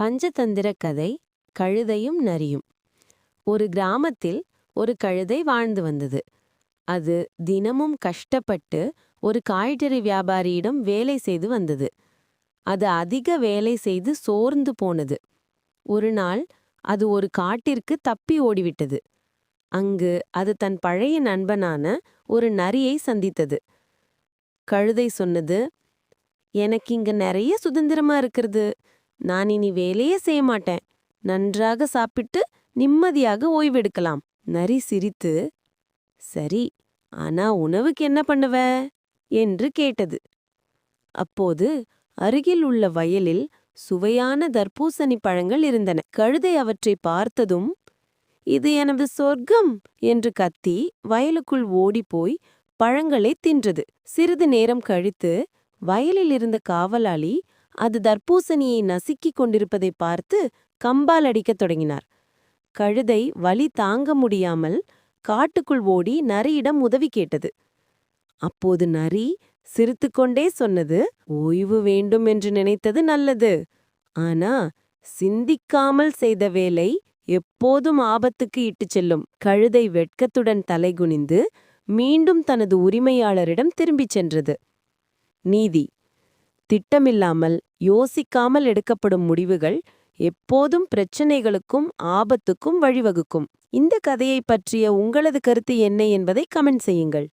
பஞ்சதந்திர கதை கழுதையும் நரியும். ஒரு கிராமத்தில் ஒரு கழுதை வாழ்ந்து வந்தது. அது தினமும் கஷ்டப்பட்டு ஒரு காய்கறி வியாபாரியிடம் வேலை செய்து வந்தது. அது அதிக வேலை செய்து சோர்ந்து போனது. ஒரு நாள் அது ஒரு காட்டிற்கு தப்பி ஓடிவிட்டது. அங்கு அது தன் பழைய நண்பனான ஒரு நரியை சந்தித்தது. கழுதை சொன்னது எனக்கு இங்க நிறைய சுதந்திரமா இருக்கிறது. நான் இனி வேலையே செய்ய மாட்டேன். நன்றாக சாப்பிட்டு நிம்மதியாக ஓய்வெடுக்கலாம். நரி சிரித்து சரி ஆனா உணவுக்கு என்ன பண்ணுவ என்று கேட்டது. அப்போது அருகில் உள்ள வயலில் சுவையான தர்பூசணி பழங்கள் இருந்தன. கழுதை அவற்றை பார்த்ததும் இது எனது சொர்க்கம் என்று கத்தி வயலுக்குள் ஓடிப்போய் பழங்களை தின்றது. சிறிது நேரம் கழித்து வயலில் இருந்த காவலாளி அது தர்பூசணியை நசுக்கிக் கொண்டிருப்பதை பார்த்து கம்பால் அடிக்கத் தொடங்கினார். கழுதை வலி தாங்க முடியாமல் காட்டுக்குள் ஓடி நரியிடம் உதவி கேட்டது. அப்போது நரி சிரித்துக்கொண்டே சொன்னது ஓய்வு வேண்டும் என்று நினைத்தது நல்லது. ஆனா சிந்திக்காமல் செய்த வேலை எப்போதும் ஆபத்துக்கு இட்டுச் செல்லும். கழுதை வெட்கத்துடன் தலைகுனிந்து மீண்டும் தனது உரிமையாளரிடம் திரும்பிச் சென்றது. நீதி திட்டமில்லாமல் யோசிக்காமல் எடுக்கப்படும் முடிவுகள் எப்போதும் பிரச்சனைகளுக்கும் ஆபத்துக்கும் வழிவகுக்கும். இந்த கதையை பற்றிய உங்களது கருத்து என்ன என்பதை கமெண்ட் செய்யுங்கள்.